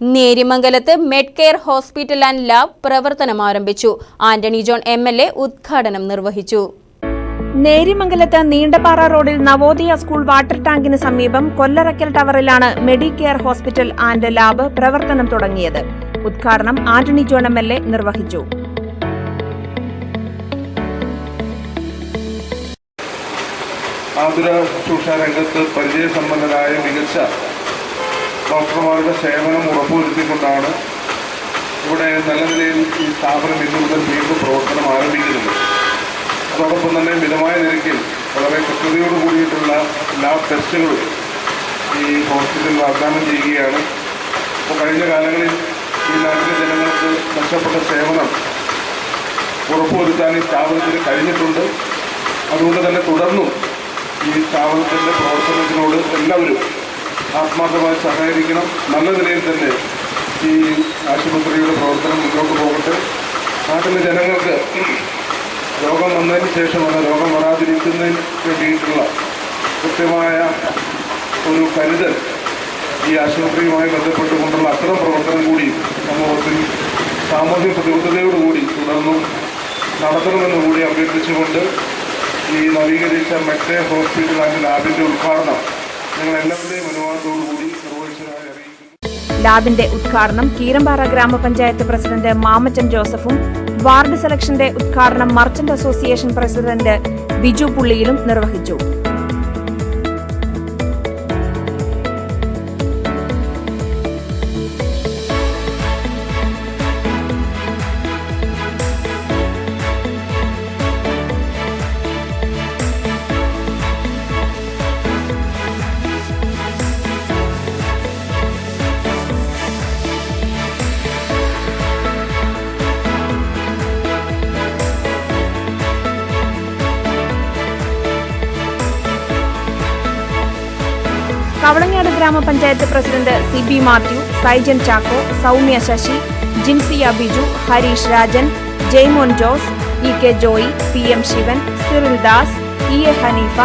നേരിമംഗലത്ത് Medcare hospital and lab പ്രവർത്തനം ആരംഭിച്ചു. Antony John M L A ഉദ്ഘാടനം നിർവഹിച്ചു. നേരിമംഗലത്ത് നീണ്ടപാറ റോഡിൽ നവോദയ സ്കൂൾ വാട്ടർ ടാങ്കിന് സമീപം കൊല്ലറക്കൽ ടവറിലാണ് മെഡികെയർ ഹോസ്പിറ്റൽ ആൻഡ് ലാബ് പ്രവർത്തനം തുടങ്ങിയത്. ഉദ്ഘാടനം Antony John M L A നിർവഹിച്ചു. ആതുര ശുശ്രൂഷ രംഗത്ത് പരിചയസമ്പന്നരായ മികച്ച ഡോക്ടർമാരുടെ സേവനം ഉറപ്പുവരുത്തിക്കൊണ്ടാണ് ഇവിടെ നല്ല നിലയിൽ ഈ സ്ഥാപനം ഇന്നു മുതൽ വീണ്ടും പ്രവർത്തനം ആരംഭിക്കുന്നത്. അതോടൊപ്പം തന്നെ മിതമായ നിരക്കിൽ വളരെ കൃത്യതയോട് കൂടിയിട്ടുള്ള എല്ലാ ടെസ്റ്റുകളും ഈ ഹോസ്പിറ്റൽ വാഗ്ദാനം ചെയ്യുകയാണ്. അപ്പോൾ കഴിഞ്ഞ കാലങ്ങളിൽ ഈ നാട്ടിലെ ജനങ്ങൾക്ക് മെച്ചപ്പെട്ട സേവനം ഉറപ്പുവരുത്താൻ ഈ സ്ഥാപനത്തിന് കഴിഞ്ഞിട്ടുണ്ട്. അതുകൊണ്ട് തന്നെ തുടർന്നും ഈ സ്ഥാപനത്തിന്റെ പ്രവർത്തനത്തിനോട് എല്ലാവരും ആത്മാർത്ഥമായി സഹകരിക്കണം നല്ല നിലയിൽ തന്നെ ഈ ആശുപത്രിയുടെ പ്രവർത്തനം മുന്നോട്ട് പോകട്ടെ. നാട്ടിലെ ജനങ്ങൾക്ക് രോഗം വന്നതിന് ശേഷമല്ല രോഗം വരാതിരിക്കുന്നതിന് വേണ്ടിയിട്ടുള്ള കൃത്യമായ ഒരു കരുതൽ ഈ ആശുപത്രിയുമായി ബന്ധപ്പെട്ടുകൊണ്ടുള്ള അത്തരം പ്രവർത്തനം കൂടി സമൂഹത്തിൽ സാമൂഹ്യ പ്രതിബദ്ധതയോടുകൂടി തുടർന്നും നടത്തണമെന്ന് കൂടി അഭ്യർത്ഥിച്ചുകൊണ്ട് ഈ നവീകരിച്ച മെട്ടെ ഹോസ്പിറ്റൽ ആൻഡ് ലാബിന്റെ ഉദ്ഘാടനം ഞങ്ങൾ ലാബിന്റെ ഉദ്ഘാടനം കീരമ്പാറ ഗ്രാമപഞ്ചായത്ത് പ്രസിഡന്റ് മാമച്ചൻ ജോസഫും വാർഡ് സെലക്ഷന്റെ ഉദ്ഘാടനം മർച്ചന്റ് അസോസിയേഷൻ പ്രസിഡന്റ് ബിജു പുള്ളിയിലും നിർവഹിച്ചു കവളങ്ങാട് ഗ്രാമപഞ്ചായത്ത് president C B Mathew Saijan Chacko Soumya Sasi Jinsiya Biju Harish Rajan Jaimon Jose E K Joy P M Sivan Cyril Das E A Haneefa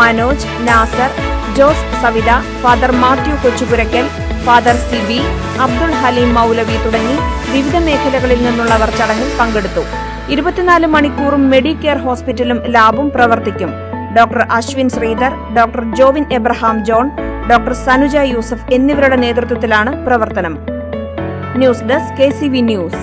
Manoj Nasar Jose Savitha father Mathew Kochupurakkal father C B Abdul Haleem Moulavi തുടങ്ങി വിവിധ മേഖലകളിൽ നിന്നുള്ളവർ ചടങ്ങിൽ പങ്കെടുത്തു. ഇരുപത്തിനാല് മണിക്കൂറും Medicare ഹോസ്പിറ്റലും ലാബും പ്രവർത്തിക്കും. Doctor Ashwin Sreedhar doctor Jovin Abraham John doctor Sanuja Yusuf എന്നിവരുടെ നേതൃത്വത്തിലാണ് പ്രവർത്തനം. News desk K news.